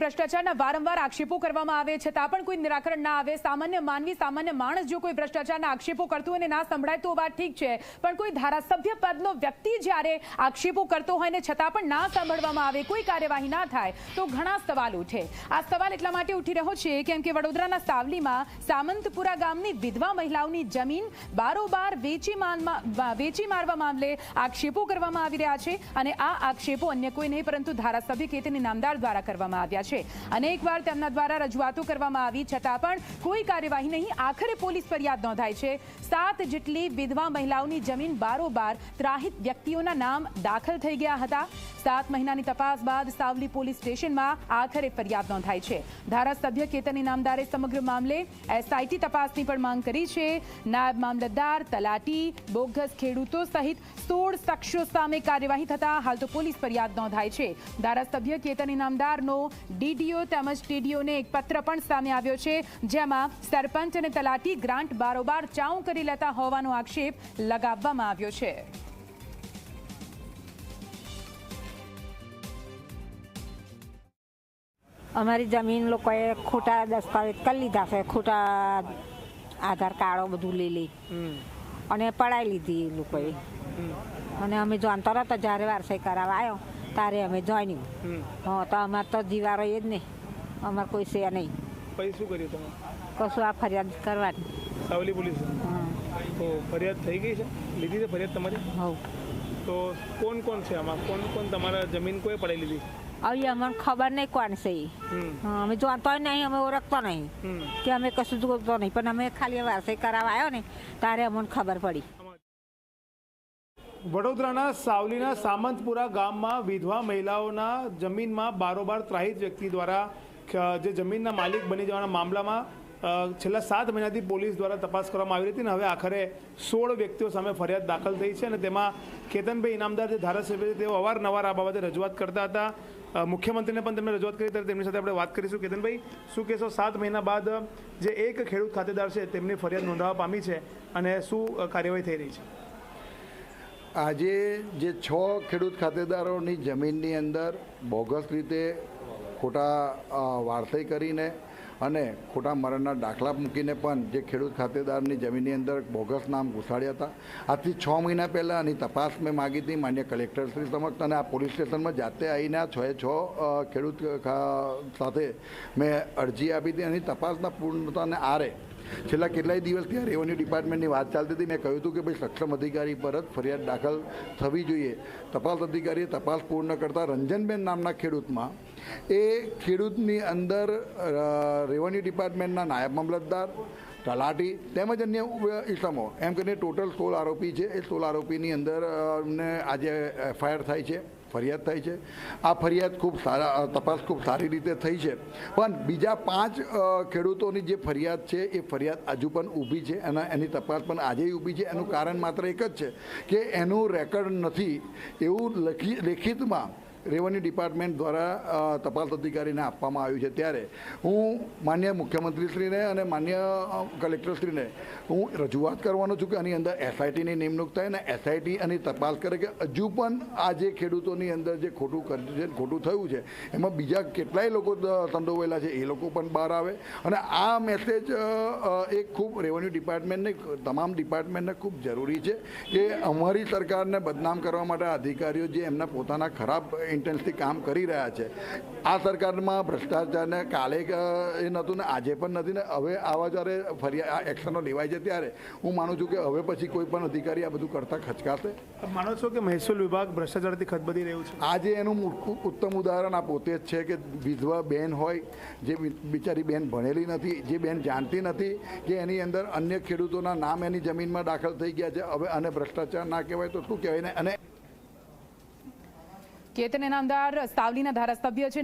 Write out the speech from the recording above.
ભ્રષ્ટાચારના વારંવાર આક્ષેપો કરવામાં આવે છતાં પણ કોઈ નિરાકરણ ના આવે. સામાન્ય માનવી, સામાન્ય માણસ જો કોઈ ભ્રષ્ટાચારના આક્ષેપો કરતું હોય અને ના સંભળાય તો વાત ઠીક છે. પણ કોઈ ધારાસભ્ય પદનો વ્યક્તિ જ્યારે આક્ષેપો કરતો હોય ને છતાં પણ ના સાંભળવામાં આવે, કોઈ કાર્યવાહી ના થાય, તો ઘણા સવાલ ઉઠે. આ સવાલ એટલા માટે ઉઠી રહ્યો છે કેમ કે વડોદરાના સાવલીમાં સામંતપુરા ગામની વિધવા મહિલાઓની જમીન બારોબાર વેચી વેચી મારવા મામલે આક્ષેપો કરવામાં આવી રહ્યા છે અને આ આક્ષેપો અન્ય કોઈ નહીં, પરંતુ ધારાસભ્ય કેતની નામદાર દ્વારા કરવામાં આવ્યા છે. અનેકવાર તેમના દ્વારા રજૂઆતો કરવામાં આવી, છતાં પણ કોઈ કાર્યવાહી નહીં. આખરે પોલીસ ફરિયાદ નોંધાઈ છે. સાત જેટલી વિધવા મહિલાઓની જમીન બારોબાર ત્રાહિત વ્યક્તિઓના નામ દાખલ થઈ ગયા હતા. સાત મહિનાની તપાસ બાદ સાવલી પોલીસ સ્ટેશનમાં આખરે ફરિયાદ નોંધાઈ છે. ધારાસભ્ય કેતન ઇનામદારે સમગ્ર મામલે એસઆઈટી તપાસની પણ માંગ કરી છે. નાયબ મામલતદાર, તલાટી, બોગસ ખેડૂતો સહિત સોળ શખ્સો સામે કાર્યવાહી થતા હાલ તો પોલીસ ફરિયાદ નોંધાઈ છે. ધારાસભ્ય કેતન ઇનામદારનો ડીડીઓ તેમજ ટીડીઓને એક પત્ર પણ સામે આવ્યો છે જેમાં સરપંચ અને તલાટી ગ્રાન્ટ બારોબાર ચાઉ કરી લેતા હોવાનો આક્ષેપ લગાવવામાં આવ્યો છે. અમારી જમીન લોકોએ ખોટા દસ્તાવેજ કરી લીધા છે ખોટા આધાર કાર્ડો બધું લઈ લઈ. અને પડાવી લીધી એ લોકોએ. અને અમે જાણતા હતા જ્યારે વારસાઈ કરાવવા આવ્યો. ત્યારે અમે જોઈનિંગ હા તો અમારે તો જીવારો એ જ નહીં અમારે કોઈ છે નહીં. પછી શું કર્યું તમે? કશું આ ફરિયાદ કરવાની. સાવલી પોલીસ. હા. તો ફરિયાદ થઈ ગઈ છે? લીધી છે ફરિયાદ તમારી? હવ તો કોણ કોણ છે આમાં? કોણ કોણ તમારા જમીન કોઈ પડાવી લીધી? આવી અમને ખબર નહીં કોણ છે એ અમે જોતો નહીં અમે ઓળખતો નહીં. કે અમે કશું જોતો નહીં. પણ અમે ખાલી વારસાઈ કરાવવા આવ્યો ને તારે અમને ખબર પડી. વડોદરાના સાવલીના સામંતપુરા ગામમાં વિધવા મહિલાઓના જમીનમાં બારોબાર ત્રાહિત વ્યક્તિ દ્વારા જે જમીનના માલિક બની જવાના મામલામાં છેલ્લા સાત મહિનાથી પોલીસ દ્વારા તપાસ કરવામાં આવી હતી ને હવે આખરે સોળ વ્યક્તિઓ સામે ફરિયાદ દાખલ થઈ છે અને તેમાં કેતનભાઈ ઇનામદાર જે ધારાસભ્ય છે, તેઓ અવારનવાર આ બાબતે રજૂઆત કરતા હતા. મુખ્યમંત્રીને પણ તેમણે રજૂઆત કરી ત્યારે તેમની સાથે આપણે વાત કરીશું. કેતનભાઈ, શું કહેશો? સાત મહિના બાદ જે એક ખેડૂત ખાતેદાર છે, તેમની ફરિયાદ નોંધાવવા પામી છે અને શું કાર્યવાહી થઈ રહી છે? આજે જે છ ખેડૂત ખાતેદારોની જમીનની અંદર બોગસ રીતે ખોટા અ, વારસાઈ કરીને અને ખોટા મરણના દાખલા મૂકીને પણ જે ખેડૂત ખાતેદારની જમીનની અંદર બોગસ નામ ઘુસાડ્યા હતા. આજથી છ મહિના પહેલાં આની તપાસ મેં માગી હતી માન્ય કલેક્ટરશ્રી સમક્ષ અને આ પોલીસ સ્ટેશનમાં જાતે આવીને આ છ છ ખેડૂત સાથે મેં અરજી આપી હતી. એની તપાસના પૂર્ણતાને આરે છેલ્લા કેટલાય દિવસથી આ રેવન્યુ ડિપાર્ટમેન્ટની વાત ચાલતી હતી. મેં કહ્યું હતું કે ભાઈ, સક્ષમ અધિકારી પર જ ફરિયાદ દાખલ થવી જોઈએ. તપાસ અધિકારીએ તપાસ પૂર્ણ કરતાં રંજનબેન નામના ખેડૂતમાં એ ખેડૂતની અંદર રેવન્યુ ડિપાર્ટમેન્ટના નાયબ મામલતદાર, તલાટી તેમજ અન્ય ઇસમો એમ કરીને ટોટલ સોળ આરોપી છે. એ સોળ આરોપીની અંદર અમને આજે એફઆઈઆર થાય છે. ફરિયાદ થાય છે. આ ફરિયાદ ખૂબ સારા તપાસ ખૂબ સારી રીતે થઈ છે. પણ બીજા પાંચ ખેડૂતોની જે ફરિયાદ છે, એ ફરિયાદ હજુ પણ ઊભી છે. અને એની તપાસ પણ આજે ઊભી છે. એનું કારણ માત્ર એક જ છે કે એનું રેકર્ડ નથી. એવું લખી, લેખિતમાં રેવન્યુ ડિપાર્ટમેન્ટ દ્વારા તપાસ અધિકારીને આપવામાં આવ્યું છે. ત્યારે હું માન્ય મુખ્યમંત્રીશ્રીને અને માન્ય કલેક્ટરશ્રીને હું રજૂઆત કરવાનો છું કે આની અંદર એસઆઈટીની નિમણૂક થાય અને એસઆઈટી આની તપાસ કરે કે હજુ પણ આ જે ખેડૂતોની અંદર જે ખોટું કર્યું છે ખોટું થયું છે, એમાં બીજા કેટલાય લોકો સંડોવાયેલા છે, એ લોકો પણ બહાર આવે. અને આ મેસેજ એક ખૂબ રેવન્યુ ડિપાર્ટમેન્ટને, તમામ ડિપાર્ટમેન્ટને ખૂબ જરૂરી છે કે અમારી સરકારને બદનામ કરવા માટે અધિકારીઓ જે એમના પોતાના ખરાબ ઇન્ટેન્સથી કામ કરી રહ્યા છે. આ સરકારમાં ભ્રષ્ટાચારને કાલે એ નહોતું ને આજે પણ નથી ને હવે આવા જ્યારે ફરિયાદ આ એક્શનો લેવાય છે ત્યારે હું માનું છું કે હવે પછી કોઈ પણ અધિકારી આ બધું કરતાં ખચકાશે. માનો છો કે મહેસૂલ વિભાગ ભ્રષ્ટાચારથી ખતબદી રહ્યું છે? આજે એનું ઉત્તમ ઉદાહરણ આ પોતે જ છે કે વિધવા બેન હોય જે બિચારી બેન ભણેલી નથી જે બેન જાણતી નથી કે એની અંદર અન્ય ખેડૂતોના નામ એની જમીનમાં દાખલ થઈ ગયા છે. હવે અને ભ્રષ્ટાચાર ના કહેવાય તો શું કહેવાય ને? અને કેતન ઇનામદાર સાવલીના ધારાસભ્ય છે